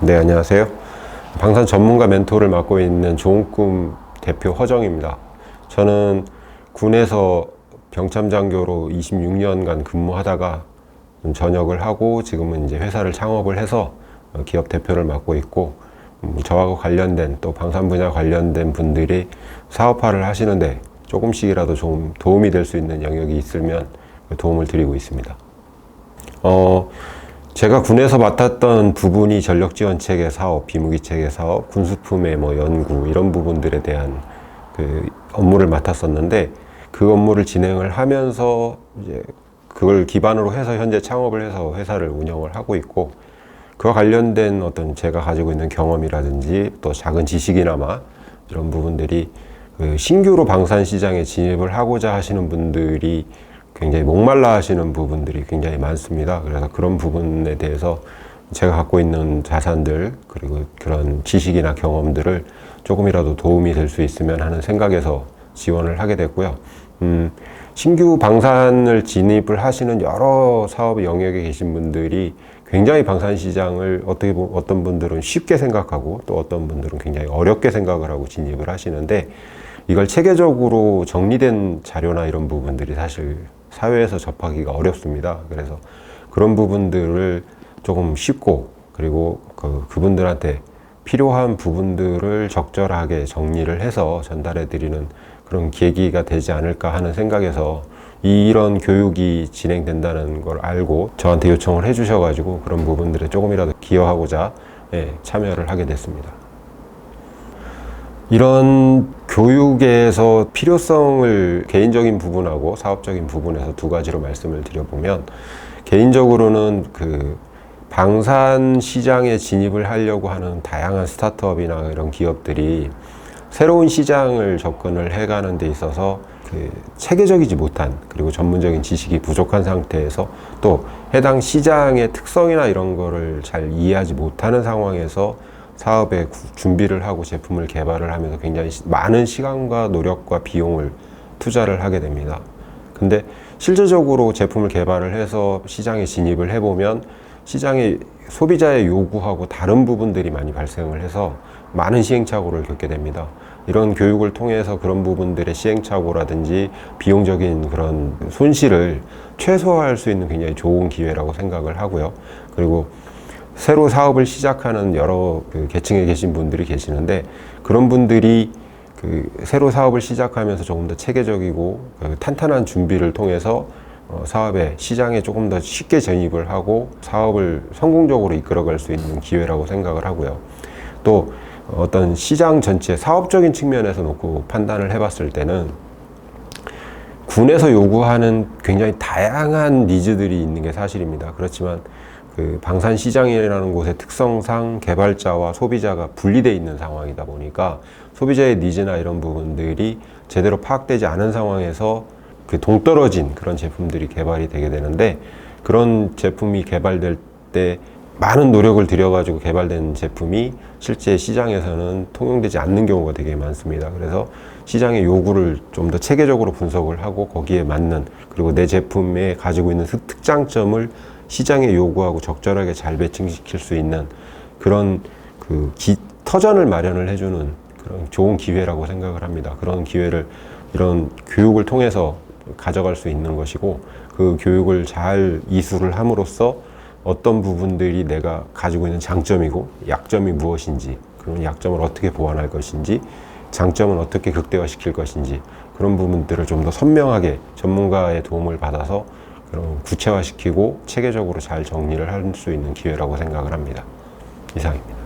네, 안녕하세요. 방산 전문가 멘토를 맡고 있는 좋은 꿈 대표 허정입니다. 저는 군에서 병참장교로 26년간 근무하다가 좀 전역을 하고 지금은 이제 회사를 창업을 해서 어, 기업 대표를 맡고 있고 음, 저하고 관련된 또 방산 분야 관련된 분들이 사업화를 하시는데 조금씩이라도 좀 도움이 될 수 있는 영역이 있으면 그 도움을 드리고 있습니다. 어, 제가 군에서 맡았던 부분이 전력 지원 체계 사업, 비무기 체계 사업, 군수품의 뭐 연구 이런 부분들에 대한 그 업무를 맡았었는데 그 업무를 진행을 하면서 이제 그걸 기반으로 해서 현재 창업을 해서 회사를 운영을 하고 있고 그와 관련된 어떤 제가 가지고 있는 경험이라든지 또 작은 지식이나마 이런 부분들이 그 신규로 방산 시장에 진입을 하고자 하시는 분들이 굉장히 목말라 하시는 부분들이 굉장히 많습니다. 그래서 그런 부분에 대해서 제가 갖고 있는 자산들 그리고 그런 지식이나 경험들을 조금이라도 도움이 될 수 있으면 하는 생각에서 지원을 하게 됐고요. 음, 신규 방산을 진입을 하시는 여러 사업 영역에 계신 분들이 굉장히 방산 시장을 어떻게 보면 어떤 분들은 쉽게 생각하고 또 어떤 분들은 굉장히 어렵게 생각을 하고 진입을 하시는데 이걸 체계적으로 정리된 자료나 이런 부분들이 사실 사회에서 접하기가 어렵습니다. 그래서 그런 부분들을 조금 쉽고 그리고 그 그분들한테 필요한 부분들을 적절하게 정리를 해서 전달해 드리는 그런 계기가 되지 않을까 하는 생각에서 이런 교육이 진행된다는 걸 알고 저한테 요청을 해 주셔가지고 그런 부분들에 조금이라도 기여하고자 예, 참여를 하게 됐습니다. 이런 교육에서 필요성을 개인적인 부분하고 사업적인 부분에서 두 가지로 말씀을 드려보면 개인적으로는 그 방산 시장에 진입을 하려고 하는 다양한 스타트업이나 이런 기업들이 새로운 시장을 접근을 해가는 데 있어서 그 체계적이지 못한 그리고 전문적인 지식이 부족한 상태에서 또 해당 시장의 특성이나 이런 거를 잘 이해하지 못하는 상황에서 사업에 구- 준비를 하고 제품을 개발을 하면서 굉장히 시- 많은 시간과 노력과 비용을 투자를 하게 됩니다. 근데 실질적으로 제품을 개발을 해서 시장에 진입을 해보면 시장의 소비자의 요구하고 다른 부분들이 많이 발생을 해서 많은 시행착오를 겪게 됩니다. 이런 교육을 통해서 그런 부분들의 시행착오라든지 비용적인 그런 손실을 최소화할 수 있는 굉장히 좋은 기회라고 생각을 하고요. 그리고 새로 사업을 시작하는 여러 그 계층에 계신 분들이 계시는데 그런 분들이 그 새로 사업을 시작하면서 조금 더 체계적이고 그 탄탄한 준비를 통해서 어, 사업에 시장에 조금 더 쉽게 진입을 하고 사업을 성공적으로 이끌어갈 수 있는 기회라고 생각을 하고요. 또 어떤 시장 전체 사업적인 측면에서 놓고 판단을 해봤을 때는 군에서 요구하는 굉장히 다양한 니즈들이 있는 게 사실입니다. 그렇지만 그 방산 시장이라는 곳의 특성상 개발자와 소비자가 분리되어 있는 상황이다 보니까 소비자의 니즈나 이런 부분들이 제대로 파악되지 않은 상황에서 그 동떨어진 그런 제품들이 개발이 되게 되는데 그런 제품이 개발될 때 많은 노력을 들여가지고 개발된 제품이 실제 시장에서는 통용되지 않는 경우가 되게 많습니다. 그래서 시장의 요구를 좀 더 체계적으로 분석을 하고 거기에 맞는 그리고 내 제품에 가지고 있는 특- 특장점을 시장의 요구하고 적절하게 잘 매칭시킬 수 있는 그런 그 기, 터전을 마련을 해주는 그런 좋은 기회라고 생각을 합니다. 그런 기회를 이런 교육을 통해서 가져갈 수 있는 것이고 그 교육을 잘 이수를 함으로써 어떤 부분들이 내가 가지고 있는 장점이고 약점이 무엇인지 그런 약점을 어떻게 보완할 것인지 장점은 어떻게 극대화시킬 것인지 그런 부분들을 좀 더 선명하게 전문가의 도움을 받아서 구체화시키고 체계적으로 잘 정리를 할 수 있는 기회라고 생각을 합니다. 이상입니다.